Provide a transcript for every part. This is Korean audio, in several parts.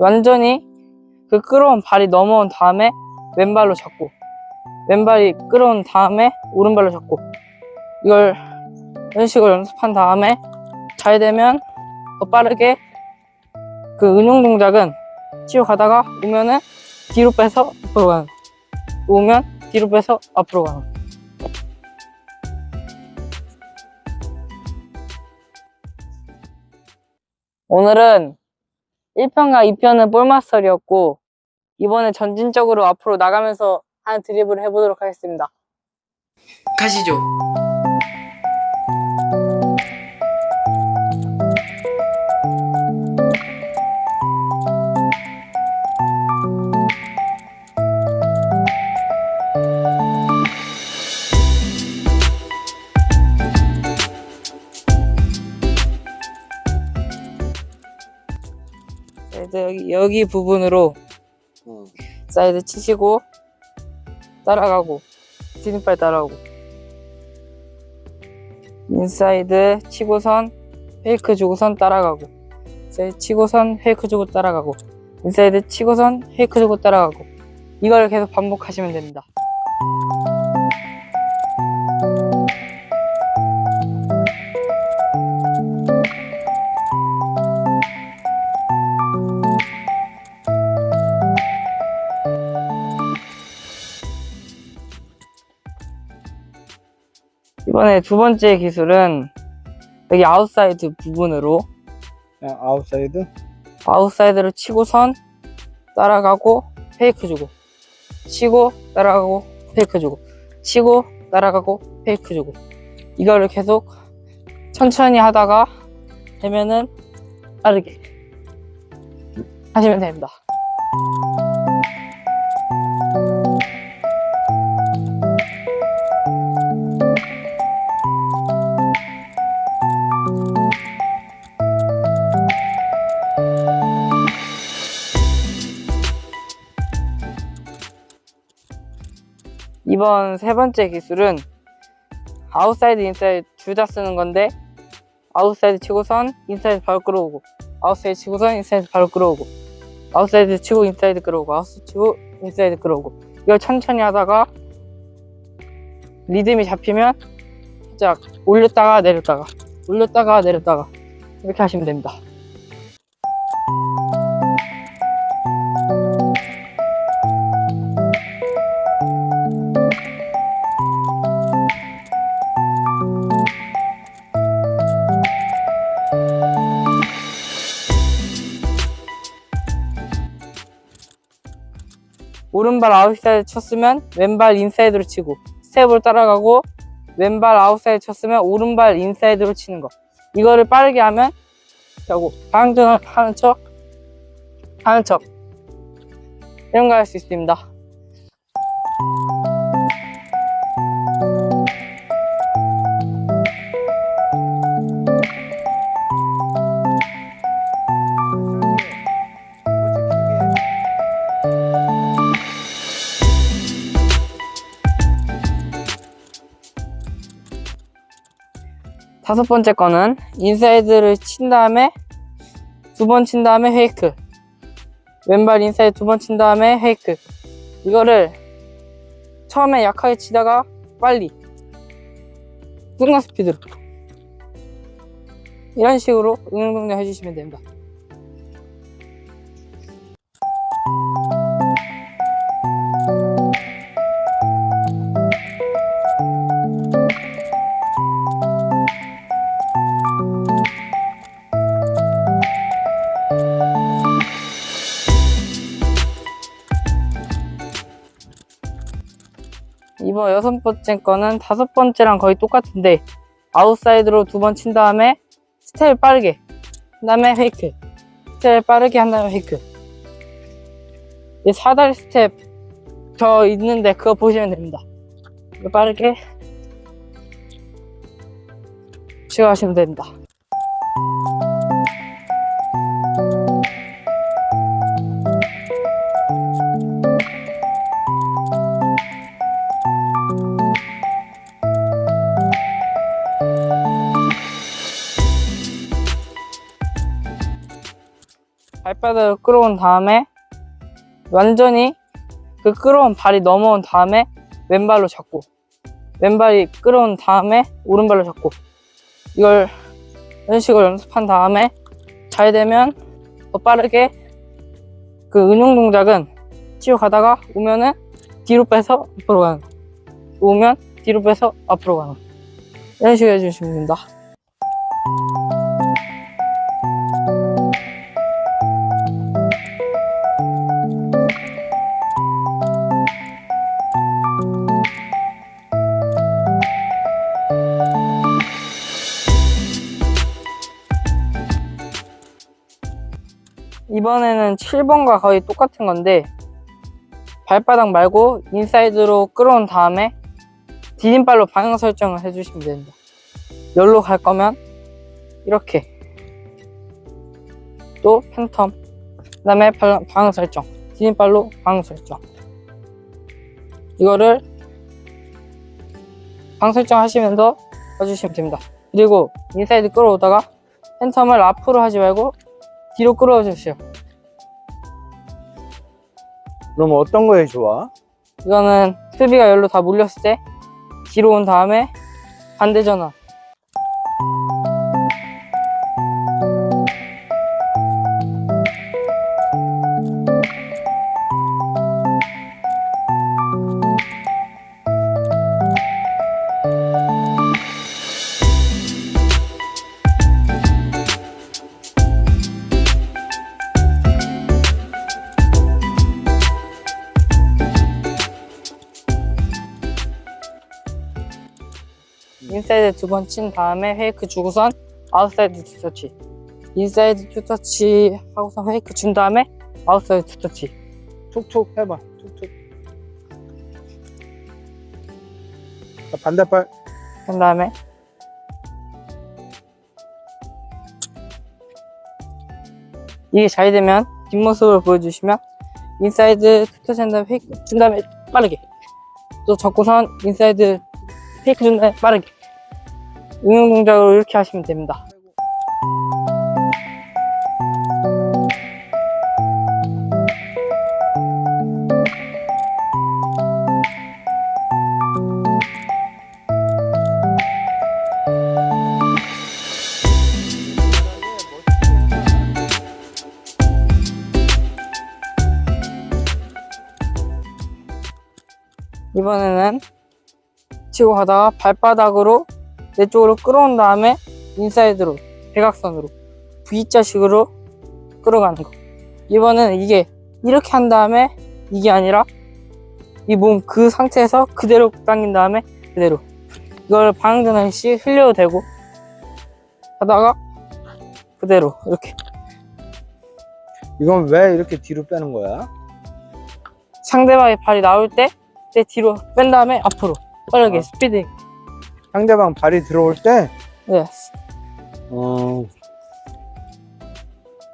완전히 그 끌어온 발이 넘어온 다음에 왼발로 잡고 왼발이 끌어온 다음에 오른발로 잡고 이걸 이런 식으로 연습한 다음에 잘 되면 더 빠르게 그 은용 동작은 치고 가다가 오면은 뒤로 빼서 앞으로 가는 오면 뒤로 빼서 앞으로 가는. 오늘은 1편과 2편은 볼마스터리였고 이번에 전진적으로 앞으로 나가면서 하는 드리블을 해보도록 하겠습니다. 가시죠. 여기, 부분으로 어. 사이드 치시고 따라가고 디딤발 따라오고 인사이드 치고선 페이크 주고선 따라가고 인사이드 치고선 페이크 주고 따라가고 인사이드 치고선 페이크 주고 따라가고 이걸 계속 반복하시면 됩니다. 이번에 두 번째 기술은 여기 아웃사이드 부분으로 야, 아웃사이드? 아웃사이드로 치고선 따라가고 페이크 주고 치고 따라가고 페이크 주고 치고 따라가고 페이크 주고 이거를 계속 천천히 하다가 되면은 빠르게 하시면 됩니다. 이번 세 번째 기술은 아웃사이드 인사이드 둘 다 쓰는 건데 아웃사이드 치고선 인사이드 바로 끌어오고 아웃사이드 치고선 인사이드 바로 끌어오고 아웃사이드 치고 인사이드 끌어오고 아웃사이드 치고 인사이드 끌어오고 이걸 천천히 하다가 리듬이 잡히면 살짝 올렸다가 내렸다가 올렸다가 내렸다가 이렇게 하시면 됩니다. 오른발 아웃사이드 쳤으면 왼발 인사이드로 치고 스텝으로 따라가고 왼발 아웃사이드 쳤으면 오른발 인사이드로 치는 거. 이거를 빠르게 하면 하고 방전을 하는 척 하는 척. 이런 거 할 수 있습니다 다섯 번째 거는 인사이드를 친 다음에 두 번 친 다음에 페이크. 왼발 인사이드 두 번 친 다음에 페이크. 이거를 처음에 약하게 치다가 빨리 순간 스피드로 이런 식으로 응용동작 해주시면 됩니다 이번 여섯 번째 거는 다섯 번째랑 거의 똑같은데 아웃사이드로 두 번 친 다음에 스텝 빠르게 그 다음에 페이크. 스텝 빠르게 한 다음에 페이크. 이 사다리 스텝 저 있는데 그거 보시면 됩니다. 빠르게 추가하시면 됩니다 발바닥을 끌어온 다음에 완전히 그 끌어온 발이 넘어온 다음에 왼발로 잡고 왼발이 끌어온 다음에 오른발로 잡고 이걸 이런 식으로 연습한 다음에 잘 되면 더 빠르게 그 은용 동작은 치고 가다가 오면은 뒤로 빼서 앞으로 가는 거 오면 뒤로 빼서 앞으로 가는 거 이런 식으로 해주시면 됩니다 이번에는 7번과 거의 똑같은 건데 발바닥 말고 인사이드로 끌어온 다음에 디딤발로 방향 설정을 해주시면 됩니다. 열로 갈 거면 이렇게 또 팬텀 그 다음에 방- 방향 설정 디딤발로 방향 설정 이거를 방향 설정 하시면서 해주시면 됩니다. 그리고 인사이드 끌어오다가 팬텀을 앞으로 하지 말고 뒤로 끌어와 주세요. 그럼 어떤 거에 좋아? 이거는 수비가 열로 다 몰렸을 때 뒤로 온 다음에 반대 전환. 인사이드 두 번 친 다음에 페이크 주고선 아웃사이드 투 터치. 인사이드 투 터치 하고선 페이크 준 다음에 아웃사이드 투 터치. 툭툭 해봐. 툭툭. 자, 반대발. 한 다음에 이게 잘 되면 뒷모습을 보여주시면 인사이드 투 터치 한 다음에 페이크 준 다음에 빠르게 또 접고선 인사이드 페이크 준 다음에 빠르게 응용 동작으로 이렇게 하시면 됩니다. 이번에는 치고 가다가 발바닥으로 내 쪽으로 끌어온 다음에 인사이드로 대각선으로 V자식으로 끌어가는 거 이번에는 이게 이렇게 한 다음에 이게 아니라 이 몸 그 상태에서 그대로 당긴 다음에 그대로 이걸 방향전환 시 흘려도 되고 하다가 그대로 이렇게 이건 왜 이렇게 뒤로 빼는 거야? 상대방의 발이 나올 때 내 뒤로 뺀 다음에 앞으로 빠르게 아. 스피드 상대방 발이 들어올 때, 예스 어.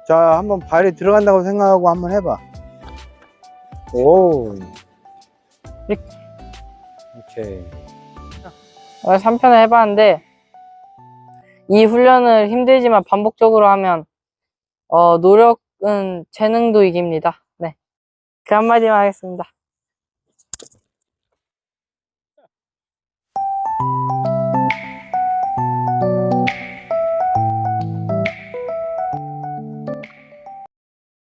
자, 한번 발이 들어간다고 생각하고 한번 해봐. 오. 이렇게. 오케이. 3편을 해봤는데 이 훈련을 힘들지만 반복적으로 하면 어, 노력은 재능도 이깁니다. 네. 그 한마디만 하겠습니다.